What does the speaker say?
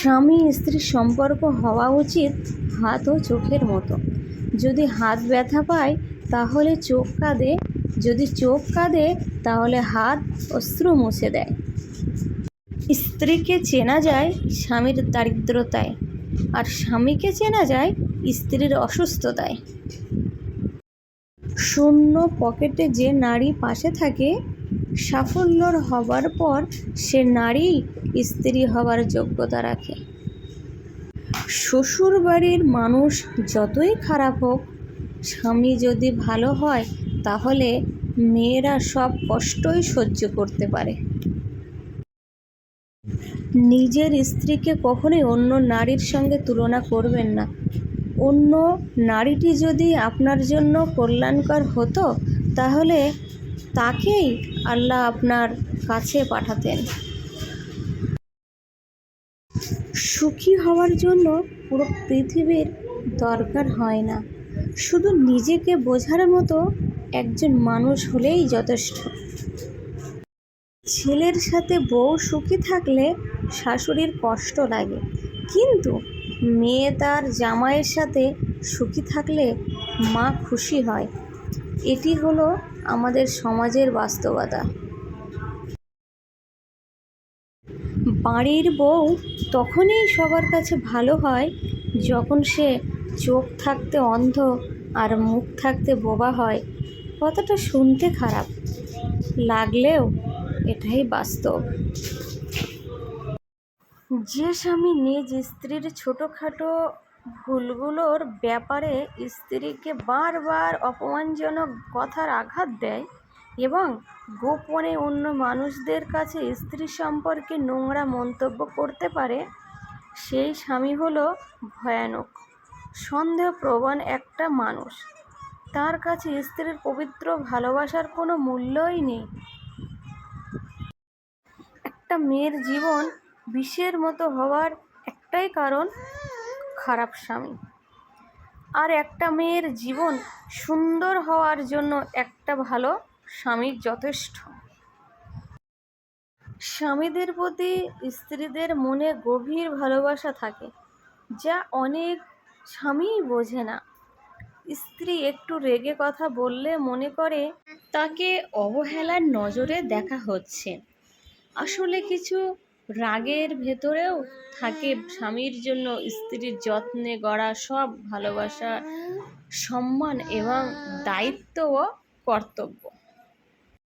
স্বামী স্ত্রীর সম্পর্ক হওয়া উচিত হাত ও চোখের মতো। যদি হাত ব্যথা পায়, তাহলে চোখ কাঁদে। যদি চোখ কাঁদে, তাহলে হাত অশ্রু মুছে দেয়। স্ত্রীকে চেনা যায় স্বামীর দারিদ্রতায় আর স্বামীকে চেনা যায় স্ত্রীর অসুস্থতায়। শূন্য পকেটে যে নারী পাশে থাকে সাফল্যর হবার পর সে নারী স্ত্রী হবার যোগ্যতা রাখে। শ্বশুর বাড়ির মানুষ যতই খারাপ হোক, স্বামী যদি ভালো হয়, তাহলে মেয়েরা সব কষ্টই সহ্য করতে পারে। নিজের স্ত্রীকে কখনোই অন্য নারীর সঙ্গে তুলনা করবেন না। অন্য নারীটি যদি আপনার জন্য কল্যাণকর হতো, তাহলে তাকেই আল্লাহ আপনার কাছে পাঠাতেন। সুখী হওয়ার জন্য পুরো পৃথিবীর দরকার হয় না। শুধু নিজেকে বোঝার মতো একজন মানুষ হলেই যথেষ্ট। ছেলের সাথে বউ সুখী থাকলে শাশুড়ির কষ্ট লাগে। কিন্তু মেয়ে তার জামাইয়ের সাথে সুখী থাকলে মা খুশি হয়। এটি হলো আমাদের সমাজের বাস্তবতা। বাড়ির বউ তখনই সবার কাছে ভালো হয়, যখন সে চোখ থাকতে অন্ধ আর মুখ থাকতে বোবা হয়। কথাটা শুনতে খারাপ, লাগলেও এটাই বাস্তব। যে স্বামী নিজ স্ত্রীর ছোটোখাটো ভুলগুলোর ব্যাপারে স্ত্রীকে বারবার অপমানজনক কথার আঘাত দেয় এবং গোপনে অন্য মানুষদের কাছে স্ত্রী সম্পর্কে নোংরা মন্তব্য করতে পারে, সেই স্বামী হলো ভয়ানক, সন্দেহপ্রবণ একটা মানুষ। তার কাছে স্ত্রীর পবিত্র ভালোবাসার কোনো মূল্যই নেই। একটা মেয়ের জীবন বিষের মতো হওয়ার একটাই কারণ খারাপ স্বামী। আর একটা মেয়ের জীবন সুন্দর হওয়ার জন্য একটা ভালো স্বামীর যথেষ্ট। স্বামীদের প্রতি স্ত্রীদের মনে গভীর ভালোবাসা থাকে, যা অনেক স্বামীই বোঝে না। স্ত্রী একটু রেগে কথা বললে মনে করে, তাকে অবহেলার নজরে দেখা হচ্ছে। আসলে কিছু রাগের ভেতরেও থাকে স্বামীর জন্য স্ত্রীর যত্নে গড়া সব ভালোবাসা, সম্মান এবং দায়িত্ব ও কর্তব্য।